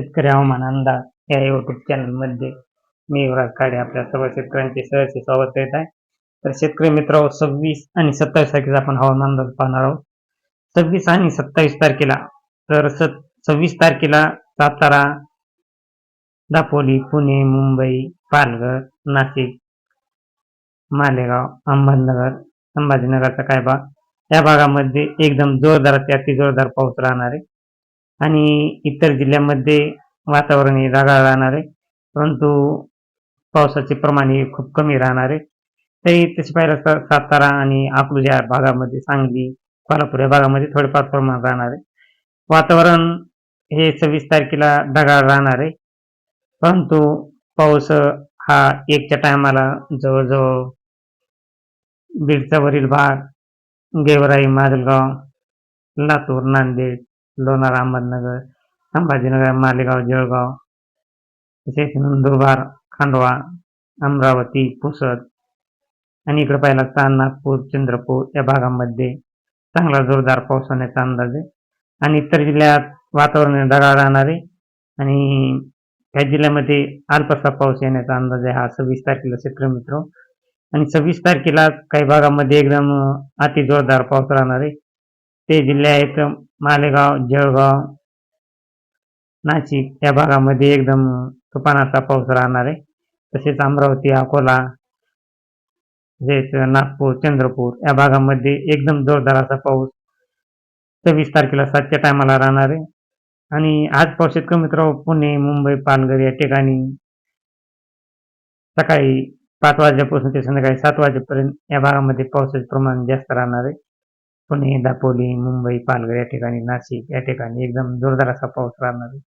शेतकरी हवामान अंदाज या युट्यूब चॅनलमध्ये मी युवराज काडे आपल्या सर्व शेतकऱ्यांचे सहर्ष स्वागत करीत आहे. तर शेतकरी मित्र सव्वीस आणि सत्तावीस तारखेचा आपण हवामान अंदाज पाहणार आहोत. सव्वीस आणि सत्तावीस तारखेला तर सत सव्वीस तारखेला सातारा दापोली पुणे मुंबई पालघर नाशिक मालेगाव अहमदनगर संभाजीनगरचा काय भाग? या भागामध्ये एकदम जोरदार ते अति जोरदार पाऊस राहणार आहे. आणि इतर जिल्ह्यामध्ये वातावरण हे ढगाळ राहणार आहे. परंतु पावसाचे प्रमाण हे खूप कमी राहणार आहे. तरी तसे पाहिलं असता सातारा आणि अकलूज या भागामध्ये सांगली कोल्हापूर या भागामध्ये थोडेफार प्रमाण राहणार आहे. वातावरण हे सव्वीस तारखेला ढगाळ राहणार आहे. परंतु पाऊस हा एकच्या टायमाला जवळजवळ बीडचा वरील भाग गेवराई माजलगाव लातूर नांदेड लोणार अहमदनगर संभाजीनगर मालेगाव जळगाव तसेच नंदुरबार खांडवा अमरावती पुसद आणि इकडे पाहिला तर नागपूर चंद्रपूर या भागामध्ये चांगला जोरदार पाऊस होण्याचा अंदाज आहे. आणि इतर जिल्ह्यात वातावरण ढगाळ राहणार आहे आणि त्या जिल्ह्यामध्ये अल्पसा पाऊस येण्याचा अंदाज आहे हा सव्वीस तारखेला शेतकरी मित्र. आणि सव्वीस तारखेला काही भागामध्ये एकदम अति जोरदार पाऊस राहणार आहे. ते जिल्हे आहेत मालेगाव जळगाव नाशिक या भागामध्ये एकदम तुफानाचा पाऊस राहणार आहे. तसेच अमरावती अकोला तसेच नागपूर चंद्रपूर या भागामध्ये एकदम जोरदार असा पाऊस सव्वीस तारखेला सातच्या टायमाला राहणार आहे. आणि आज पाऊस कमीत मित्र हो, पुणे मुंबई पालघर या ठिकाणी सकाळी पाच वाजल्यापासून ते संध्याकाळी सात वाजेपर्यंत या भागामध्ये पावसाचे प्रमाण जास्त राहणार आहे. पुणे दापोली मुंबई पालघर या ठिकाणी नाशिक या ठिकाणी एकदम जोरदार असा पाऊस राहणार आहे.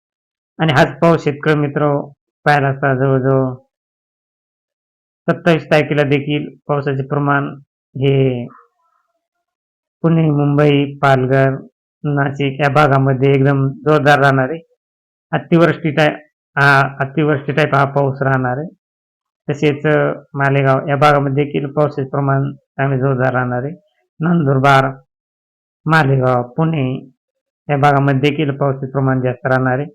आणि हाच पाऊस शेतकरी मित्र पाहायला असता जवळजवळ सत्तावीस तारखेला देखील पावसाचे प्रमाण हे पुणे मुंबई पालघर नाशिक या भागामध्ये एकदम जोरदार राहणार आहे. अतिवृष्टी टाय हा अतिवृष्टी टाईप हा पाऊस राहणार आहे. तसेच मालेगाव या भागामध्ये देखील पावसाचे प्रमाण चांगले जोरदार राहणार आहे. नंदुरबार मालेगाव पुणे या भागामध्ये देखील पावसाचे प्रमाण जास्त राहणार आहे.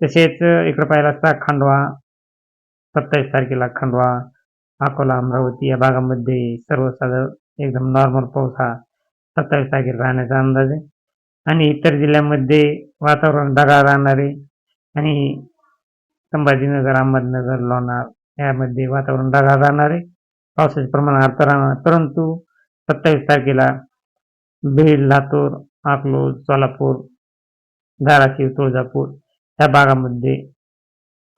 तसेच इकडं पाहिलं असता खांडवा सत्तावीस तारखेला खंडवा अकोला अमरावती या भागामध्ये सर्वसाधारण एकदम नॉर्मल पाऊस हा सत्तावीस तारखेला राहण्याचा अंदाज आहे. आणि इतर जिल्ह्यामध्ये वातावरण ढगाळ राहणार आहे. आणि संभाजीनगर अहमदनगर लोणार यामध्ये वातावरण ढगाळ राहणार आहे. पावसाचे प्रमाण अर्थ राहणार परंतु सत्तावीस तारखेला बीड लातूर अकलूज सोलापूर धाराशिव तुळजापूर ह्या भागामध्ये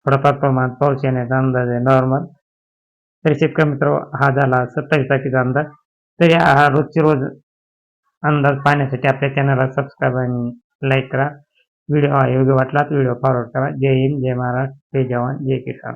थोडाफार प्रमाणात पाऊस येण्याचा अंदाज आहे नॉर्मल तरी शेतकरी मित्र हा झाला सत्तावीस तारखेचा अंदाज. तरी हा रोजचे रोज अंदाज पाहण्यासाठी आपल्या चॅनलला सबस्क्राईब आणि लाईक करा. व्हिडिओ योग्य वाटला तर व्हिडिओ फॉरवर्ड करा. जय हिंद जय महाराष्ट्र जय जवान जय किसान.